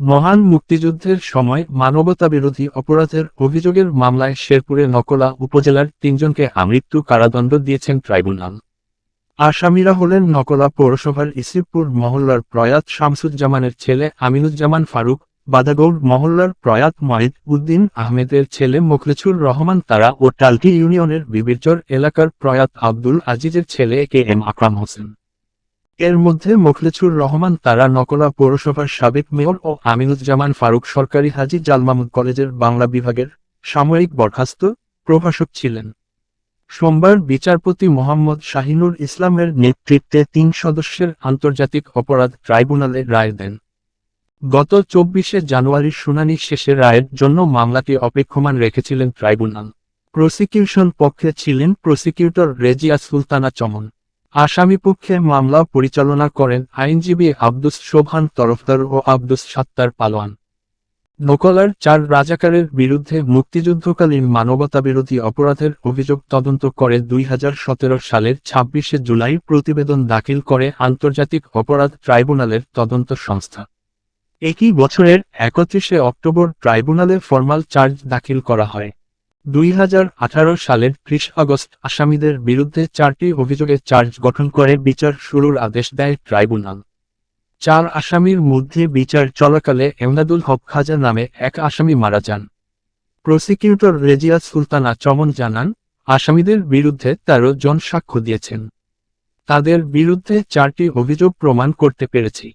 মহান মুক্তিযুদ্ধের সময় মানবতাবিরোধী অপরাধের অভিযোগের মামলায় শেরপুরে নকলা উপজেলার তিনজনকে আমৃত্যু কারাদণ্ড দিয়েছেন ট্রাইব্যুনাল। আসামিরা হলেন নকলা পৌরসভার ইসিপুর মহল্লার প্রয়াত শামসুজ্জামানের ছেলে আমিনুজ্জামান ফারুক বাদাগৌড় মহল্লার প্রয়াত মহিদ উদ্দিন আহমেদের ছেলে মোখলেছুর রহমান তারা ও টালটি ইউনিয়নের বিবিরচর এলাকার প্রয়াত আব্দুল আজিজের ছেলে কে এম আকরাম হোসেন। এর মধ্যে মোখলেছুর রহমান, তারা নকলা পৌরসভার সাবেক মেয়র ও আমিনুজ্জামান ফারুক সরকারি হাজি জালমামুদ কলেজের বাংলা বিভাগের সাময়িক বরখাস্ত প্রভাষক ছিলেন। সোমবার বিচারপতি মোহাম্মদ শাহিনুর ইসলামের নেতৃত্বে তিন সদস্যের আন্তর্জাতিক অপরাধ ট্রাইব্যুনালে রায় দেন। গত চব্বিশে জানুয়ারির শুনানি শেষে রায়ের জন্য মামলাটি অপেক্ষমান রেখেছিলেন ট্রাইব্যুনাল। প্রসিকিউশন পক্ষে ছিলেন প্রসিকিউটর রেজিয়া সুলতানা চমন। আসামিপক্ষে মামলা পরিচালনা করেন আইনজীবী আব্দুস শোভান তরফদার ও আব্দুস সাত্তার পালোয়ান। নকলার চার রাজাকারের বিরুদ্ধে মুক্তিযুদ্ধকালীন মানবতাবিরোধী অপরাধের অভিযোগ তদন্ত করে দুই হাজার সতেরো সালের ছাব্বিশে জুলাই প্রতিবেদন দাখিল করে আন্তর্জাতিক অপরাধ ট্রাইব্যুনালের তদন্ত সংস্থা। একই বছরের একত্রিশে অক্টোবর ট্রাইব্যুনালে ফরমাল চার্জ দাখিল করা হয়। দুই হাজার আঠারো সালের ত্রিশ আগস্ট আসামিদের বিরুদ্ধে চারটি অভিযোগে চার্জ গঠন করে বিচার শুরুর আদেশ দেয় ট্রাইব্যুনাল। চার আসামির মধ্যে বিচার চলাকালে এমদাদুল হক খাজা নামে এক আসামি মারা যান। প্রসিকিউটর রেজিয়া সুলতানা চমন জানান, আসামিদের বিরুদ্ধে তেরো জন সাক্ষ্য দিয়েছেন। তাদের বিরুদ্ধে চারটি অভিযোগ প্রমাণ করতে পেরেছি।